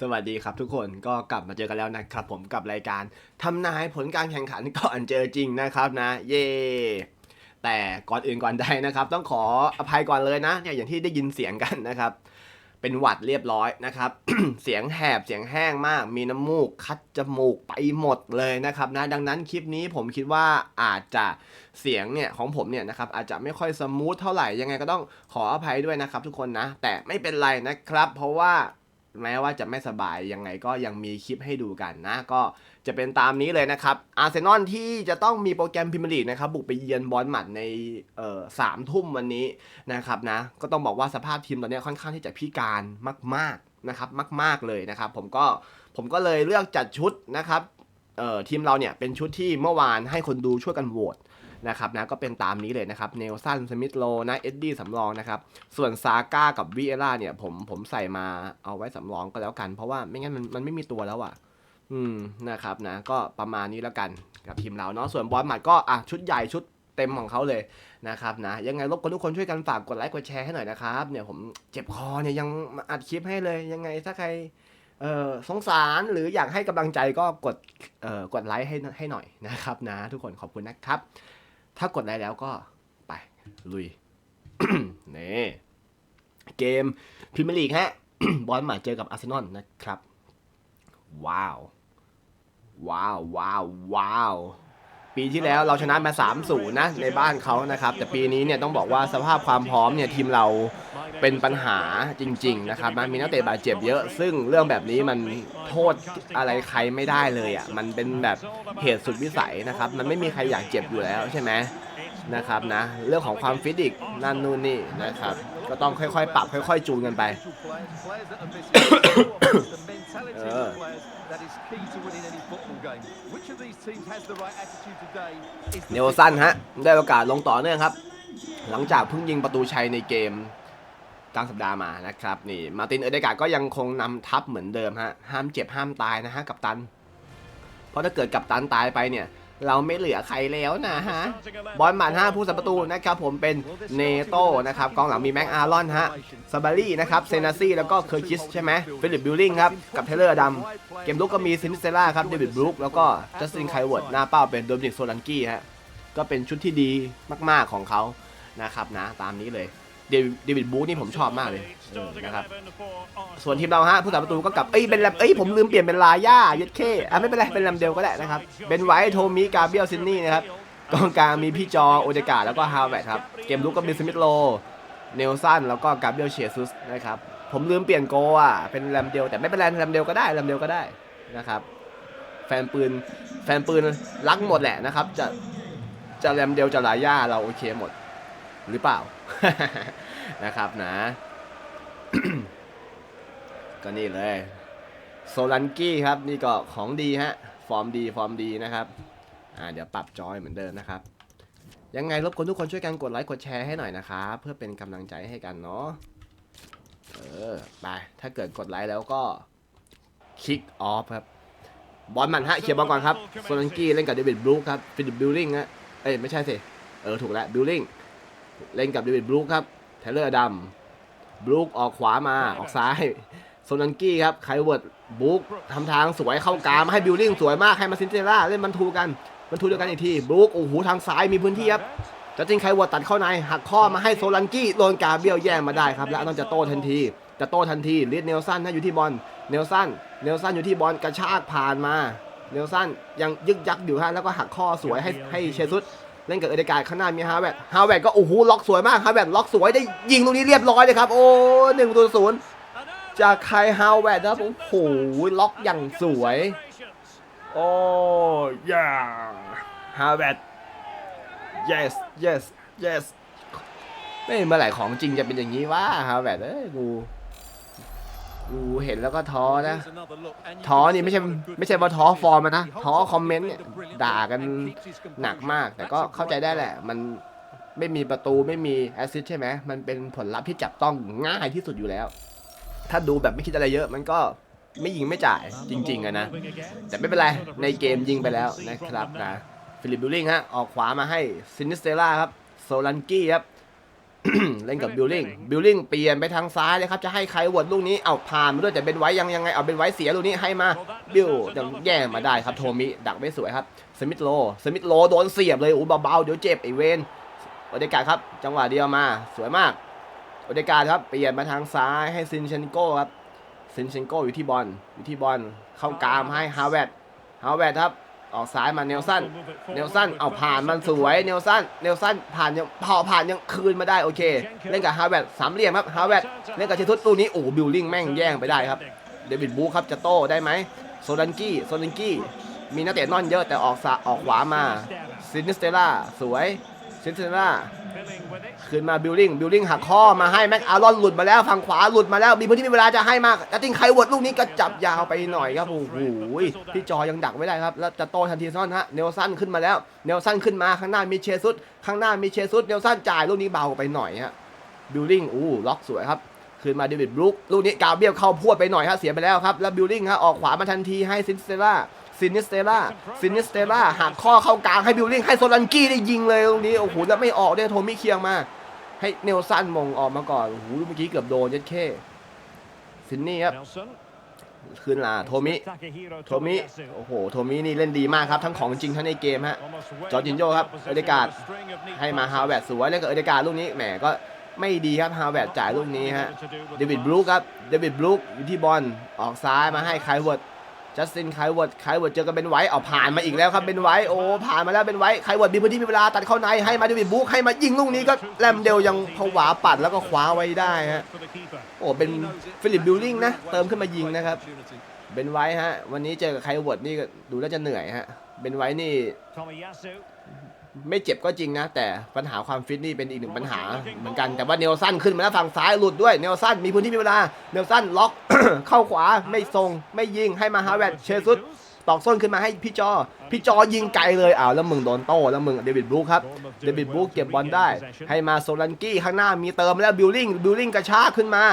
สวัสดีครับทุกคนก็กลับมาเจอกันแล้วนะครับผมกับรายการทำนายผลการแข่งขันก่อนเจอจริงนะครับนะ เย่แต่ก่อนอื่นก่อนใดนะครับ ต้องขออภัยก่อนเลยนะเนี่ยอย่างที่ได้ยินเสียงกันนะครับ เป็นหวัดเรียบร้อยนะครับ เสียงแหบเสียงแห้งมาก มีน้ำมูกคัดจมูกไปหมดเลยนะครับนะดังนั้นคลิปนี้ผมคิดว่าอาจจะเสียงเนี่ยของผมเนี่ยนะครับอาจจะไม่ค่อยสมูทเท่าไหร่ยังไงก็ต้องขออภัยด้วยนะครับ ทุกคนนะ แต่ไม่เป็นไรนะครับ เพราะว่า แม้ว่าจะไม่สบายยังไงก็ยังมีคลิปให้ดูกันนะ ก็จะเป็นตามนี้เลยนะครับ อาร์เซนอลที่จะต้องมีโปรแกรมพรีเมียร์ลีกนะครับ บุกไปเยือนบอลหมัดในเอ่อสามทุ่มวันนี้นะครับนะ ก็ต้องบอกว่าสภาพทีมตอนนี้ค่อนข้างที่จะพิการมากๆนะครับ มาก ๆเลยนะครับ ผมก็ผมก็เลยเลือกจัดชุดนะครับเอ่อทีมเราเนี่ยเป็นชุดที่เมื่อวานให้คนดูช่วยกันโหวต นะครับนะก็เป็นตามนี้เลยนะครับเนลสันสมิธโลนะเอ็ดดี้สำรองนะครับส่วนซาก้ากับวีเอล่าเนี่ยผมผมใส่มาเอาไว้สำรองก็แล้วกัน เพราะว่าไม่งั้นมันมันไม่มีตัวแล้วอะอืมนะครับนะก็ประมาณนี้แล้วกันกับทีมเราเนาะส่วนบอลหมัดก็อะชุดใหญ่ชุดเต็มของเขาเลยนะครับนะยังไงรบกวนทุกคนช่วยกันฝากกดไลค์กดแชร์ให้หน่อยนะครับเนี่ยผมเจ็บคอเนี่ยยังอัดคลิปให้เลยยังไงถ้าใครเออสงสารหรืออยากให้กำลังใจก็กดเอ่อกดไลค์ให้ให้หน่อยนะครับนะทุกคนขอบคุณนะครับ ถ้ากดได้แล้วก็ไปลุยนี่เกมพรีเมียร์ลีกฮะบอลหมาเจอกับอาร์เซนอลนะครับ ว้าว ว้าว ว้าว ว้าว ปีที่แล้วเราชนะมา3-0นะในบ้านเขานะครับ แต่ปีนี้เนี่ยต้องบอกว่าสภาพความพร้อมเนี่ยทีมเราเป็นปัญหาจริง ๆ นะครับมันมีนักเตะบาดเจ็บเยอะ ซึ่งเรื่องแบบนี้มันโทษอะไรใครไม่ได้เลยอะมันเป็นแบบเหตุสุดวิสัยนะครับ มันไม่มีใครอยากเจ็บอยู่แล้วใช่ไหมนะครับนะ เรื่องของความฟิตอีกนั่นนู่นนี่นะครับ ก็ต้องค่อยๆ ปรับค่อยๆ จูนกันไปเออเนลสันฮะ ได้โอกาสลงต่อเนื่องครับ หลังจากเพิ่งยิงประตูชัยในเกมกลางสัปดาห์มานะครับ นี่ มาร์ตินเอเดกาก็ยังคงนำทัพเหมือนเดิมฮะ ห้ามเจ็บห้ามตายนะฮะ กับตัน เพราะถ้าเกิดกับตันตายไปเนี่ย เราไม่เหลือใครแล้วนะฮะ บอลหมันห้าผู้สัมประตูนะครับผมเป็นเนโต้นะครับกองหลังมีแม็กอารอนฮะซาบารี่นะครับเซนาซี่แล้วก็เคอร์คิสใช่ไหมฟิลิปบิลลิงครับกับเทเลอร์ดัมเกมลุกก็มีซินเซล่าครับเดวิดบรูคแล้วก็จัสตินไคลเวิร์ดหน้าเป้าเป็นโดมินิกโซลันกี้ฮะก็เป็นชุดที่ดีมากๆของเขานะครับนะตามนี้เลย เดวิดเดวิดบรูคนี่ผมชอบมากเลยเออนะครับ ส่วนทีมเราฮะผู้สาประตูก็กลับ เอ้ยเป็นแรมเอ้ยผมลืมเปลี่ยนเป็นลาย่าเย็ดเคอะไม่เป็นไรเป็นแรมเดลก็ได้นะครับ เป็นไวท์โทมิกาเบียลซินนี่นะครับกองกลางมีพี่จอโอเดกาแล้วก็ฮาวเวร์ดครับ เกมลุกก็มีสมิธโล เนลสันแล้วก็กาเบียลเชซุสนะครับ ผมลืมเปลี่ยนโกอะเป็นแรมเดียวแต่ไม่เป็นไรแรมเดียวก็ได้แรมเดียวก็ได้นะครับ แฟนปืนแฟนปืนรักหมดแหละนะครับ จะจะแรมเดียวจะลาย่าเราโอเคหมด หรือเปล่านะครับนะก็นี่เลยโซลันกี้ครับนี่ก็ของดีฮะฟอร์มดีฟอร์มดีนะครับอ่าเดี๋ยวปรับจอยเหมือนเดิมนะครับ ยังไงรบกวนทุกคนช่วยกันกดไลค์กดแชร์ให้หน่อยนะครับเพื่อเป็นกำลังใจให้กันเนาะเออไปถ้าเกิดกดไลค์แล้วก็คลิกออฟครับบอลมันฮะเคลียร์บอลก่อนครับโซลันกี้เล่นกับเดวิดบรูคครับฟิลิปบิลลิงฮะเอ้ยไม่ใช่สิเออถูกแล้วบิลลิง เล่นกับเดวิดบรูคครับเทเลอร์ดัมบรูคออกขวามาออกซ้ายโซลันกี้ครับไคลเวิร์ดบรูคทำทางสวยเข้ากลางมาให้บิลลิงสวยมากให้มาซินเซล่าเล่นบรรทูกันบรรทูเดียวกันอีกทีบรูคโอ้โหทางซ้ายมีพื้นที่ครับจัสตินไคลเวิร์ดตัดเข้าในหักข้อมาให้โซลันกี้โดนกาเบียลแย่งมาได้ครับ แล้วต้องจะโต้ทันที จะโต้ทันทีลิดเนลสันนะอยู่ที่บอลเนลสันเนลสันอยู่ที่บอลกระชากผ่านมาเนลสันยังยึกยักอยู่ฮะแล้วก็หักข้อสวยให้ให้เชซุส เล่นกับเอเดการ์ข้างหน้ามีฮาแวดฮาแวดก็โอ้โหล็อกสวยมากฮาแวดล็อกสวยได้ยิงตรงนี้เรียบร้อยเลยครับ โอ้หนึ่งตัวศูนย์จากใครฮาแวดนะครับโอ้โหล็อกอย่างสวย โอ้ยาฮาแวด yes yes yes ไม่มื่อไหร่ของจริงจะเป็นอย่างนี้วะฮาแวดเอ้ยกู กูเห็นแล้วก็ท้อนะท้อนี่ไม่ใช่ไม่ใช่ว่าท้อฟอร์มอะนะท้อคอมเมนต์เนี่ยด่ากันหนักมาก แต่ก็เข้าใจได้แหละ มันไม่มีประตูไม่มีแอสซิสต์ใช่ไหมมันเป็นผลลัพธ์ที่จับต้องง่ายที่สุดอยู่แล้ว ถ้าดูแบบไม่คิดอะไรเยอะ มันก็ไม่ยิงไม่จ่ายจริงๆอะนะ แต่ไม่เป็นไร ในเกมยิงไปแล้วนะครับนะฟิลิปบิลลิงฮะออกขวามาให้ซินิสเตล่าครับโซลันกี้ครับ เล่นกับบิลลิงบิลลิงเปลี่ยนไปทางซ้ายเลยครับ จะให้ใครวดลูกนี้ เอาผ่านมาด้วยแต่เป็นไว้ยังยังไง เอาเป็นไว้เสียลูกนี้ให้มา บิลยังแย่งมาได้ครับ โทมิ ดักไม่สวยครับ สมิธโล สมิธโลโดนเสียบเลยอู้เบาๆ เดี๋ยวเจ็บไอเวนโอเดกาครับ จังหวะเดียวมา สวยมาก โอเดกาครับ เปลี่ยนมาทางซ้ายให้ซินเชนโก้ครับ ซินเชนโก้อยู่ที่บอล อยู่ที่บอล เข้ากลามให้ฮาวเวดฮาวเวดครับ ออกซ้ายมาเนลสัน เนลสัน เอาผ่านมันสวย เนลสัน เนลสันผ่านยังพอผ่านยังคืนมาได้โอเค เล่นกับฮาวเวดสามเหลี่ยมครับ ฮาวเวดเล่นกับเชทุตลูกนี้โอ้บิลลิงแม่งแย่งไปได้ครับ เดวิดบูครับจะโต้ได้ไหมโซลันกี้ โซลันกี้ มีนักเตะนอนเยอะแต่ออกสะออกขวามาซินิสเตล่าสวยซินิสเตล่า คืนมาบิลลิงบิลลิงหักข้อมาให้แม็กอารอนหลุดมาแล้วฝั่งขวาหลุดมาแล้ว มีพื้นที่มีเวลาจะให้มากแต่จริงใครวดลูกนี้ก็จับยาวไปหน่อยครับโอ้โหพี่จอยังดักไม่ได้ครับแล้วจะโตทันทีซ่อนฮะเนลสันขึ้นมาแล้วเนลสันขึ้นมาข้างหน้ามีเชซุสข้างหน้ามีเชซุสเนลสันจ่ายลูกนี้เบาไปหน่อยฮะบิลลิงอู้ล็อกสวยครับคืนมาเดวิดบรูคลูกนี้กาเบียลเข้าพวดไปหน่อยฮะเสียไปแล้วครับแล้วบิลลิงฮะออกขวามาทันทีให้ซินเตล่า ซินิสเตล่าซินิสเตล่าหักข้อเข้ากลางให้บิลลิงให้โซลันกี้ได้ยิงเลยตรงนี้โอ้โหแล้วไม่ออกด้วยโทมิเคียงมา ให้เนลสันมงออกมาก่อนโอ้โหเมื่อกี้เกือบโดนยัดเข้ซินนี่ครับคืนลาโทมิ โทมิ โอ้โห โทมินี่เล่นดีมากครับ ทั้งของจริงทั้งในเกมฮะ จอร์จินโญ่ครับ เอเดการ์ดให้มาฮาวเวร์ดสวยแล้วก็เอเดการ์ลูกนี้ แหมก็ไม่ดีครับ ฮาวเวร์ดจ่ายลูกนี้ฮะ เดวิดบรูคครับ เดวิดบรูคอยู่ที่บอล ออกซ้ายมาให้ไคลเวิร์ด จัสตินไคลเวิร์ดไคลเวิร์ดเจอกันเป็นไว้เอาผ่านมาอีกแล้วครับเป็นไว้โอ้ผ่านมาแล้วเป็นไว้ไคลเวิร์ดมีพื้นที่มีเวลาตัดเข้าในให้มาเดวิบุ๊กให้มายิงลูกนี้ก็แลมเดลยังผวาปัดแล้วก็คว้าไว้ได้ฮะโอ้เป็นฟิลิปบิลลิงนะเติมขึ้นมายิงนะครับเป็นไว้ฮะวันนี้เจอกับไคลเวิร์ดนี่ก็ดูแล้วจะเหนื่อยฮะเป็นไว้นี่ ไม่เจ็บก็จริงนะ แต่ปัญหาความฟิตนี่เป็นอีกหนึ่งปัญหาเหมือนกันแต่ว่าเนลสันขึ้นมาแล้วฝั่งซ้ายหลุดด้วยเนลสันมีพื้นที่มีเวลาเนลสันล็อก เข้าขวาไม่ทรง ไม่ยิงให้มาฮาเวดเชซุสตอกส้นขึ้นมาให้พี่จอ พี่จอยิงไกลเลยอ้าวแล้วมึงโดนโต้แล้วมึงเดวิดบรูคครับ เดวิดบรูคเก็บบอลได้ ให้มาโซลันกี้ข้างหน้ามีเติมแล้วบิลลิงบิลลิงกระชากขึ้นมา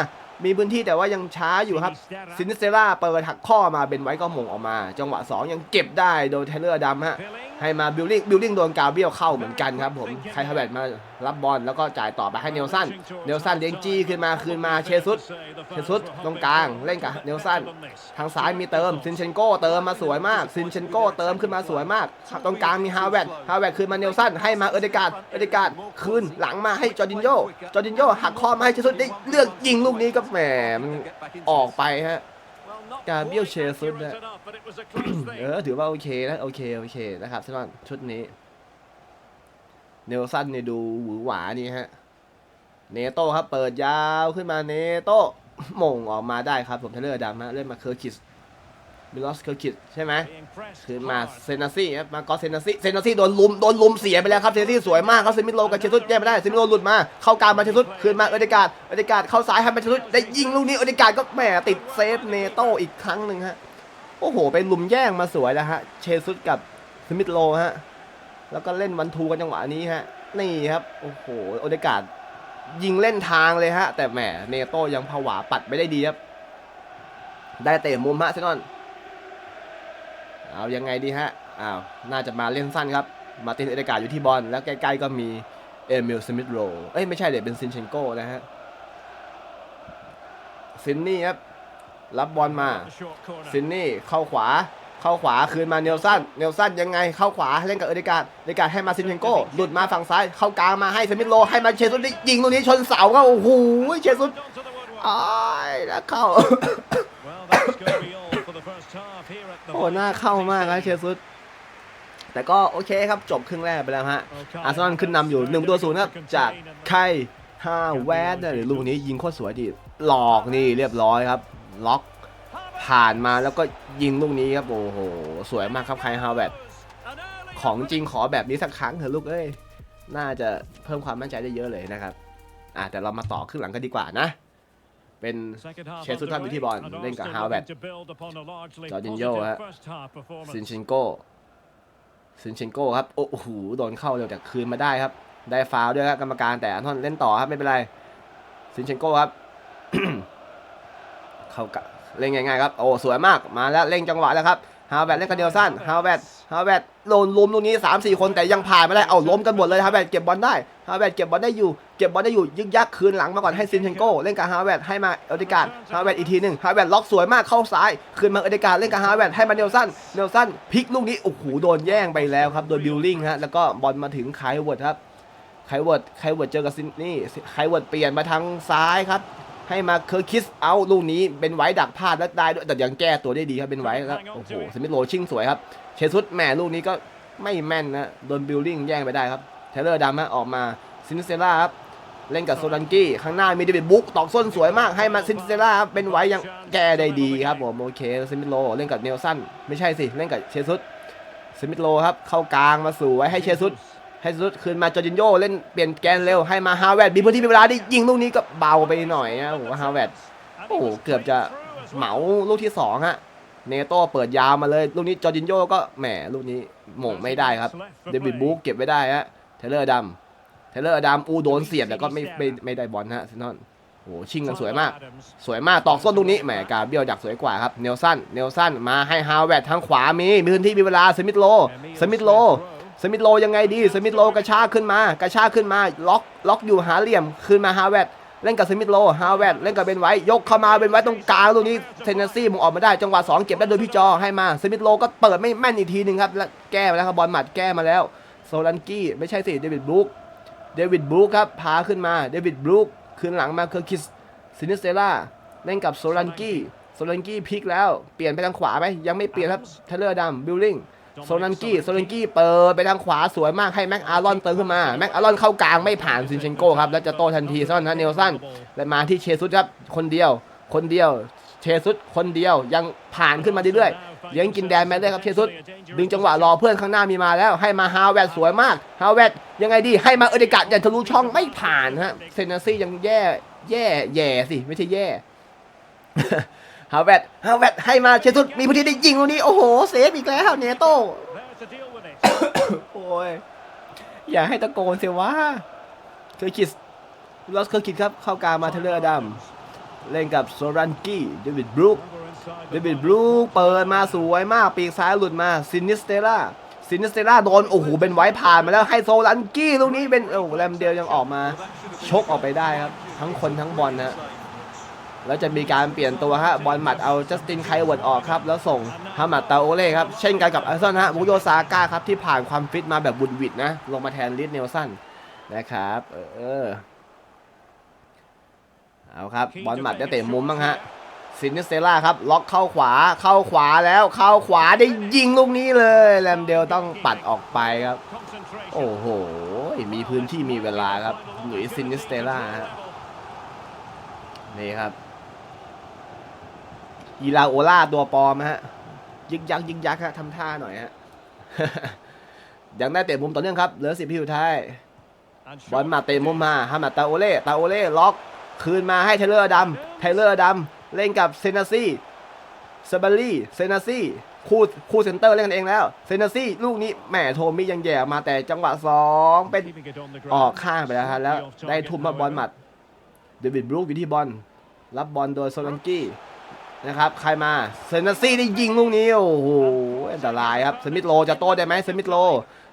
มีพื้นที่แต่ว่ายังช้าอยู่ครับซินิเซล่าเปิดหักข้อมาเป็นไว้ก็หมงออกมา จังหวะสองยังเก็บได้โดยเทเลอร์ดำฮะให้มาบิลลิงบิลลิงโดนกาเบียลเข้าเหมือนกันครับผมไคลฮาเวตมา รับบอลแล้วก็จ่ายต่อไปให้เนลสัน เนลสันเลี้ยงจี้ขึ้นมาคืนมาเชซุสเชซุสตรงกลางเล่นกับเนลสัน ทางซ้ายมีเติมซินเชนโก้เติมมาสวยมากซินเชนโก้เติมขึ้นมาสวยมากตรงกลางมีฮาเวตฮาเวตคืนมาเนลสันให้มาเอเดการ์ดเอเดการ์ดคืนหลังมาให้จอร์ดินโยจอร์ดินโยหักข้อมาให้เชซุสได้เลือกยิงลูกนี้ก็แหมมันออกไปฮะกาเบียลเชซุสเนี่ยเออถือว่าโอเคนะโอเคโอเคนะครับสำหรับชุดนี้ เนลสันเนี่ยดูหวือหวานี่ฮะ เนโต้ครับ เปิดยาวขึ้นมาเนโต้มงออกมาได้ครับ ผมเทเลอร์ดำฮะเล่นมาเคอร์คิสมิลอสเคอร์คิสใช่ไหมคืนมาเซนาซี่ครับมาก็เซนาซี่เซนาซี่โดนลุมโดนลุมเสียไปแล้วครับเซนาซี่สวยมากครับเซมิโลกับเชซุสแย่ไม่ได้เซมิโลหลุดมาเข้ากลางมาเชซุสคืนมาเอเดการ์ดเอเดการ์ดเข้าซ้ายให้มาเชซุสได้ยิงลูกนี้เอเดการ์ดก็แหมติดเซฟเนโต้อีกครั้งหนึ่งฮะโอ้โหเป็นลุมแย่งมาสวยแล้วฮะเชซุสกับสมิธโลฮะ แล้วก็เล่นวันทูกันจังหวะนี้ฮะ นี่ครับ โอ้โห โอเดกาดยิงเล่นทางเลยฮะ แต่แหมเนโต้ยังผวาปัดไม่ได้ดีครับ ได้เตะมุมฮะเซนอน เอายังไงดีฮะ อ้าว น่าจะมาเล่นสั้นครับ มาตินเอเดกาดอยู่ที่บอล แล้วใกล้ๆก็มีเอมิลสมิธโลเอ้ยไม่ใช่เดี๋ยวเป็นซินเชนโก้นะฮะ ซินนี่ครับ รับบอลมา ซินนี่เข้าขวา เข้าขวาคืนมาเนลสันเนลสันยังไงเข้าขวาเล่นกับเอเดการ์ดเอเดการ์ดให้มาซินเชนโก้หลุดมาฝั่งซ้าย เข้ากลางมาให้สมิธโลให้มาเชซุสได้ยิงตรงนี้ชนเสาก็โอ้โหเชซุสอ้ายแล้วเข้าโอ้หน้าเข้ามากนะเชซุสแต่ก็โอเคครับจบครึ่งแรกไปแล้วฮะอาร์เซนอลขึ้นนำอยู่หนึ่งตัวศูนย์ครับจากไคฮาแวดเนี่ยลูกนี้ยิงโคตรสวยดิหลอกนี่เรียบร้อยครับ ล็อก ผ่านมาแล้วก็ยิงลูกนี้ครับโอ้โหสวยมากครับไคฮาแวดของจริงขอแบบนี้สักครั้งเถอะลูกเอ้ยน่าจะเพิ่มความมั่นใจได้เยอะเลยนะครับอะแต่เรามาต่อครึ่งหลังกันดีกว่านะ เป็นเชซุทับอยู่ที่บอลเล่นกับฮาวเวร์ดจอร์จินโยฮะซินนเชนโก้ซินเชนโก้ครับ โอ้โหโดนเข้าเร็วแต่คืนมาได้ครับ ได้ฟาวล์ด้วยครับกรรมการแต่อันทอนเล่นต่อครับไม่เป็นไรซินเชนโก้ครับ เข้ากะ เล่นง่ายๆครับ โอ้สวยมาก มาแล้วเร่งจังหวะแล้วครับ ฮาวเวดเล่นกับเดลสันฮาวเวดฮาวเวดโดนลุมตรงนี้ 3 4 คนแต่ยังผ่านไม่ได้ เอาล้มกันหมดเลยฮาวเวดเก็บบอลได้ ฮาวเวดเก็บบอลได้อยู่ เก็บบอลได้อยู่ยึกยักคืนหลังมาก่อนให้ซินเชนโกเล่นกับฮาวเวดให้มาเอเดการฮาวเวดอีกทีหนึ่งฮาวเวดล็อกสวยมากเข้าซ้าย คืนมาเอเดการเล่นกับฮาวเวดให้มาเดลสันเดลสันพลิกลูกนี้ โอ้โหโดนแย่งไปแล้วครับ โดยบิลลิงฮะ แล้วก็บอลมาถึงไคลเวิร์ดครับ ไคลเวิร์ดไคลเวิร์ดเจอกับซินนี่ ไคลเวิร์ดเปลี่ยนมาทางซ้ายครับ ให้มาเคอร์คิสเอาลูกนี้เป็นไว้ดักพลาดแล้วได้ด้วยแต่ยังแก้ตัวได้ดีครับเป็นไว้แล้วโอ้โหสมิธโรชิ่งสวยครับเชซุดแหม่ลูกนี้ก็ไม่แม่นนะโดนบิลลิ่งแย่งไปได้ครับเทเลอร์ดำฮะออกมาซินเซล่าครับเล่นกับโซลันกี้ข้างหน้ามีเดวิดบุ๊กตอกส้นสวยมากให้มาซินเซล่าครับเป็นไว้ยังแก้ได้ดีครับผมโอเคสมิธโรเล่นกับเนลสันไม่ใช่สิเล่นกับเชซุดสมิธโรครับเข้ากลางมาสู่ไว้ให้เชซุด ให้เชซุดคืนมาจอร์จินโยเล่นเปลี่ยนแกนเร็วให้มาฮาวเวร์ดมีพื้นที่มีเวลาได้ยิงลูกนี้ก็เบาไปหน่อยนะโอ้โหฮาวเวร์ดโอ้โหเกือบจะเหมาลูกที่สองฮะเนโต้เปิดยาวมาเลยลูกนี้จอร์จินโยก็แหมลูกนี้หม่งไม่ได้ครับเดวิดบุ๊กเก็บไว้ได้ฮะเทเลอร์ดำเทเลอร์ดำอูโดนเสียบแต่ก็ไม่ไม่ไม่ได้บอลฮะซินนอนโอ้โหชิงกันสวยมาก สวยมากตอกส้นลูกนี้แหมกาเบียวดักสวยกว่าครับเนลสันเนลสันมาให้ฮาวเวร์ดทางขวามีมีพื้นที่มีเวลาสมิธโลสมิธโล สมิธโลยังไงดีสมิธโลกระชากขึ้นมากระชากขึ้นมาล็อกล็อกอยู่หาเหลี่ยมคืนมาฮาเวดเล่นกับสมิธโลฮาเวดเล่นกับเบนไว้ยกเข้ามาเบนไว้ตรงกลางตรงนี้เทนเนสซี่มึงออกมาได้จังหวะ2เก็บได้โดยพี่จอให้มาสมิธโลก็เปิดไม่แม่นอีกทีหนึ่งครับแล้วแก้มาแล้วครับบอลหมัดแก้มาแล้วโซลันกี้ไม่ใช่สิเดวิดบรูคเดวิดบรูคครับพาขึ้นมาเดวิดบรูคคืนหลังมาเคอร์คิสซินิสเตล่าเล่นกับโซลันกี้โซลันกี้พลิกแล้วเปลี่ยนไปทางขวาไหมยังไม่เปลี่ยนครับเทเลอร์ดำบิลลิง โซลันกี้โซลันกี้เปิดไปทางขวาสวยมากให้แม็กอารอนเติมขึ้นมาแม็กอารอนเข้ากลางไม่ผ่านซินเชนโก้ครับแล้วจะโต้ทันทีซ่อนนะเนลสันและมาที่เชซุสครับคนเดียว คนเดียวเชซุสคนเดียวยังผ่านขึ้นมาเรื่อยๆยังกินแดนแมนได้ครับเชซุสดึงจังหวะรอเพื่อนข้างหน้ามีมาแล้วให้มาฮาวเวร์ดสวยมากฮาวเวร์ดยังไงดีให้มาเอเดกัดอย่าทะลุช่องไม่ผ่านฮะเซนเนซี่ยังแย่แย่แย่สิไม่ใช่แย่ ฮาวเวร์ดฮาวเวร์ดให้มาเชซุสมีพื้นที่ได้ยิงตรงนี้โอ้โหเซฟอีกแล้วเนโต้โอ้ยอย่าให้ตะโกนเสียว่าเคยคิดลอสเคยคิดครับเข้ากลางมาเทเลอร์ดำเล่นกับโซรันกี้เดวิดบรูคเดวิดบลูเปิดมาสวยมากปีกซ้ายหลุดมาซินิสเตล่าซินิสเตล่าโดนโอ้โหเป็นไว้ผ่านมาแล้วให้โซลันกี้ตรงนี้เป็นโอ้แรมเดลยังออกมา ชกออกไปได้ครับ ทั้งคนทั้งบอลนะ แล้วจะมีการเปลี่ยนตัวฮะบอลหมัดเอาจัสตินไคลเวิร์ดออกครับแล้วส่งฮามัดตาโอเล่ครับเช่นกันกับอาร์เซนอลฮะบุโยซาก้าครับที่ผ่านความฟิตมาแบบบุดหวิดนะลงมาแทนลิสเนลสันนะครับเออเอาครับบอลหมัดได้เตะมุมบ้างฮะซินเนสเตล่าครับล็อกเข้าขวาเข้าขวาแล้วเข้าขวาได้ยิงลูกนี้เลยแรมเดลต้องปัดออกไปครับ โอ้โห มีพื้นที่มีเวลาครับหลุยซินนิสเตล่าฮะนี่ครับ อีลาโอล่าตัวปลอมฮะยึกยักยึกยักฮะทำท่าหน่อยฮะยังได้เตะมุมต่อเนื่องครับเหลือสิบพิวท้ายบอลมาเตะมุมมาฮามาตาโอเล่ตาโอเล่ล็อกคืนมาให้เทเลอร์ดำเทเลอร์ดำเล่นกับเซนาซี่ซาบารี่เซนาซี่คู่คู่เซนเตอร์เล่นกันเองแล้วเซนาซี่ลูกนี้แหมโทมิยังแย่มาแต่จังหวะสองเป็นออกข้างไปแล้วฮะแล้วได้ทุ่มมาบอลหมัดเดวิดบรูคอยู่ที่บอลรับบอลโดยโซลันกี้ นะครับใครมาเซนซี่ได้ยิงลูกนี้โอ้โหอันตรายครับสมิธโลจะโต้ได้ไหมสมิธโล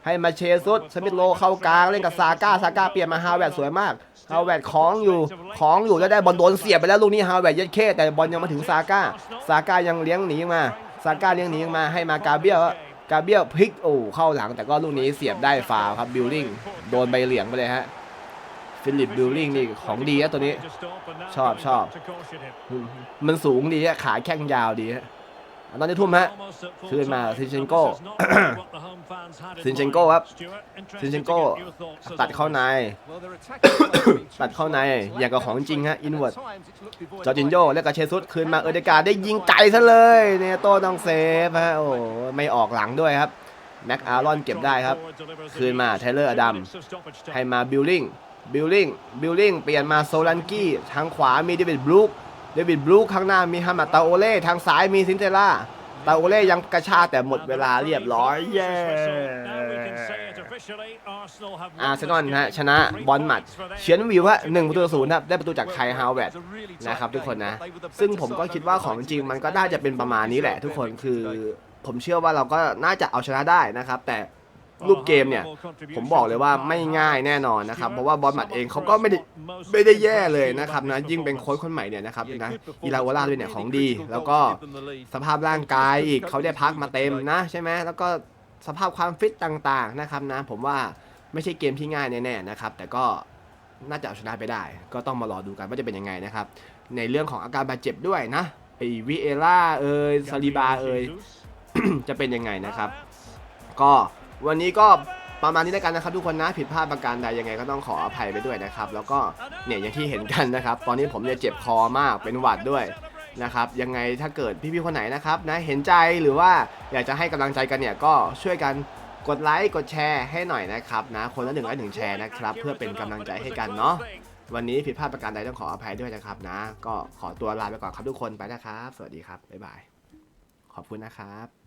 ให้มาเชซุสสมิธโลเข้ากลางเล่นกับซาก้าซาก้าเปลี่ยนมาฮาวเวดสวยมากฮาวเวดคล้องอยู่คล้องอยู่แล้วได้บอลโดนเสียบไปแล้วลูกนี้ฮาวเวดย็ดเข้แต่บอลยังมาถึงซาก้าซาก้ายังเลี้ยงหนีมาซาก้าเลี้ยงหนีมาให้มากาเบียลกาเบียลพลิกโอ้เข้าหลังแต่ก็ลูกนี้เสียบได้ฟาวครับบิลลิงโดนใบเหลียงไปเลยฮะ ฟิลิปบิลลิงนี่ของดีนะตัวนี้ To stop, and now ชอบ going ชอบ back to caution him. มันสูงดีฮะขาแข้งยาวดีฮะตอนนี้ทุ่มฮะ Almost at full คืนมา time. ซินเชน Now, โก้ this is not really what the home fans had in ซินเชน mind. โก้ครับ Stuart, interested ซินเชน to โก้ get your thoughts as ตัดเข้าใน always. ตัดเข้าใน อย่างกับของจริงฮะ อินเวิร์ดจอร์จินโยแล้วก็เชซุสคืนมาเอเดการ์ได้ยิงไกลซะเลยเนโต้ต้องเซฟฮะ โอ้ไม่ออกหลังด้วยครับ แม็กอารอนเก็บได้ครับ คืนมาไทเลอร์อดัมให้มาบิลลิง บิลลิงบิลลิงเปลี่ยนมาโซลันกี้ ทางขวามีเดวิดบลูคเดวิดบลูคข้างหน้ามีฮามาตาโอเล่ทางซ้ายมีซินเทล่าตาโอเล่ยังกระชากแต่หมดเวลาเรียบร้อยเย้อาร์เซนอลฮะชนะบอลหมัดเฉียนวิวฮะหนึ่งประตูต่อศูนย์ครับได้ประตูจากไคฮาวเวร์ดนะครับทุกคนนะ ซึ่งผมก็คิดว่าของจริงมันก็น่าจะเป็นประมาณนี้แหละ ทุกคนคือผมเชื่อว่าเราก็น่าจะเอาชนะได้นะครับ แต่ รูปเกมเนี่ย ผมบอกเลยว่าไม่ง่ายแน่นอนนะครับ เพราะว่าบอลหมัดเองเขาก็ไม่ได้ไม่ได้แย่เลยนะครับนะยิ่งเป็นโค้ชคนใหม่เนี่ยนะครับนะอีลาโอลาด้วยเนี่ยของดี แล้วก็สภาพร่างกายอีกเขาได้พักมาเต็มนะใช่ไหมแล้วก็สภาพความฟิตต่างๆนะครับนะผมว่าไม่ใช่เกมที่ง่ายแน่ๆนะครับ แต่ก็น่าจะเอาชนะไปได้ ก็ต้องมารอดูกันว่าจะเป็นยังไงนะครับ ในเรื่องของอาการบาดเจ็บด้วยนะไอวิเอล่าเอยซาลิบาเอยจะเป็นยังไงนะครับ ก็ วันนี้ก็ประมาณนี้แล้วกันนะครับทุกคนนะผิดพลาดประการใดยังไงก็ต้องขออภัยไปด้วยนะครับ แล้วก็เนี่ยอย่างที่เห็นกันนะครับ ตอนนี้ผมเนี่ยเจ็บคอมากเป็นหวัดด้วยนะครับยังไงถ้าเกิดพี่ๆคนไหนนะครับนะเห็นใจหรือว่าอยากจะให้กำลังใจกันเนี่ยก็ช่วยกันกดไลค์กดแชร์ให้หน่อยนะครับนะคนละหนึ่งไลค์หนึ่งแชร์นะครับ เพื่อเป็นกำลังใจให้กันเนาะวันนี้ผิดพลาดประการใดต้องขออภัยด้วยนะครับนะ ก็ขอตัวลาไปก่อนครับทุกคนไปนะครับ สวัสดีครับบ๊ายบายขอบคุณนะครับ